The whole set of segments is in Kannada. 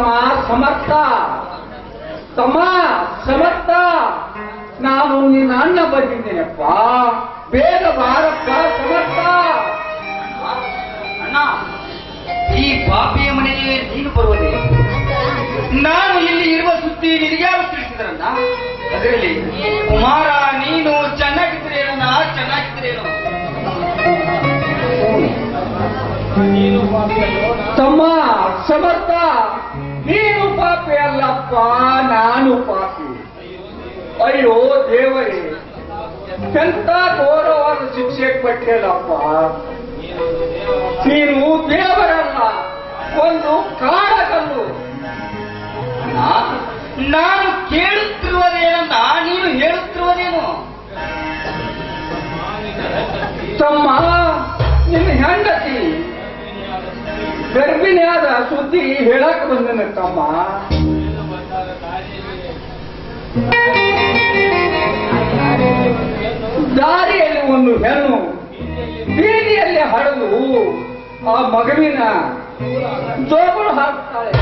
ತಮ್ಮ ಸಮರ್ಥ. ತಮಾ ಸಮರ್ಥ. ನಾನು ನಿನ್ನ ಅಣ್ಣ ಬಂದಿದ್ದೇನಪ್ಪ. ಬೇಗ ಬಾರಪ್ಪ ಸಮರ್ಥ. ಅಣ್ಣ ಈ ಪಾಪಿಯ ಮನೆಗೆ ನೀನು ಬರುವುದೇ ನಾನು ಇಲ್ಲಿ ಇರುವ ಸುದ್ದಿ ನಿನಗ್ಯಾರು ತಿಳಿಸಿದ್ರಣ್ಣ ಅದರಲ್ಲಿ ಕುಮಾರ ನೀನು ಚೆನ್ನಾಗಿದ್ರೇನಣ್ಣ ಚೆನ್ನಾಗಿದ್ರೇನು ತಮ್ಮ ಸಮರ್ಥ. ಅಲ್ಲಪ್ಪ ನಾನು ಪಾಪಿ. ಅಯ್ಯೋ ದೇವರೇ ಎಂತ ಘೋರವಾದ ಶಿಕ್ಷೆ ಪಟ್ಟೇನಪ್ಪ ನೀನು ದೇವರಲ್ಲ, ಒಂದು ಕಾಡಕಲ್ಲು ಅಣ್ಣ ನಾನು ಕೇಳುತ್ತಿರುವುದೇನಂತ ನೀನು ಹೇಳುತ್ತಿರುವುದೇನು? ತಮ್ಮ, ನಿನ್ನ ಹೆಂಡತಿ, ಗರ್ಭಿಣಿಯಾದ ಸುದ್ದಿ ಹೇಳಕ್ ಬಂದನ ತಮ್ಮ. ದಾರಿಯಲ್ಲಿ ಒಂದು ಹೆಣ್ಣು. ಬೀದಿಯಲ್ಲಿ ಹರಿದು ಆ ಮಗುವಿನ ಜೋಗುಳು ಹಾಕ್ತಾಳೆ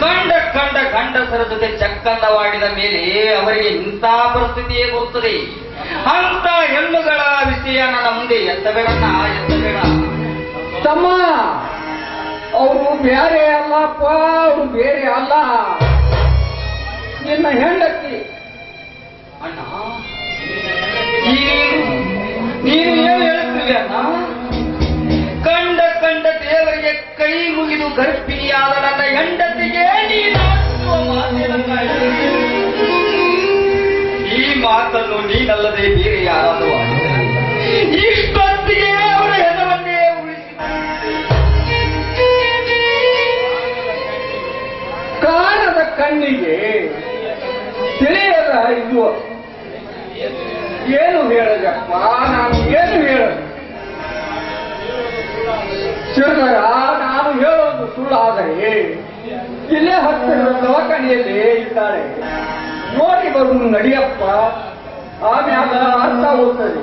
ಕಂಡ ಕಂಡ ಗಂಡಸರ ಜೊತೆ ಚಕ್ಕಂದವಾಡಿದ ಮೇಲೆ ಅವರಿಗೆ ಇಂಥ ಪರಿಸ್ಥಿತಿಯೇ ಬರುತ್ತದೆ. ಅಂತ ಹೆಣ್ಣುಗಳ ವಿಷಯ ನನ್ನ ಮುಂದೆ ಎತ್ತಬೇಡಣ್ಣ ಎತ್ತಬೇಡ. ತಮ್ಮ ಅವರು ಬೇರೆ ಅಲ್ಲಪ್ಪ ಅವರು ಬೇರೆ ಅಲ್ಲ. ನಿನ್ನ ಹೆಂಡತಿ. ಅಣ್ಣ ನೀನು ಏನು ಹೇಳುತ್ತಿವೆ ಅಣ್ಣ? ಕಂಡ ಕಂಡ ದೇವರಿಗೆ ಕೈ ಮುಗಿದು ಗರ್ಭಿಣಿಯಾದ ನನ್ನ ಹೆಂಡತಿಗೆ ನೀನು ಈ ಮಾತನ್ನು ನೀನಲ್ಲದೆ ಬೇರೆ ಯಾರಾದರೂ ಕಣ್ಣಿಗೆ ತಿಳಿಯದ ಇದು. ಏನು ಹೇಳದಪ್ಪ? ನಾನು ಏನು ಹೇಳದು? ಶಿವರ ನಾನು ಹೇಳೋದು ಸುಳ್ಳಾದರೆ ಇಲ್ಲೇ ಹತ್ತಿರದ ದವಾಖಾನೆಯಲ್ಲಿ ಇದ್ದಾಳೆ ನೋಡಿ ಬರುವುದು ನಡಿಯಪ್ಪ. ಆಮೇಲೆ ಅರ್ಥ ಹೋಗ್ತದೆ.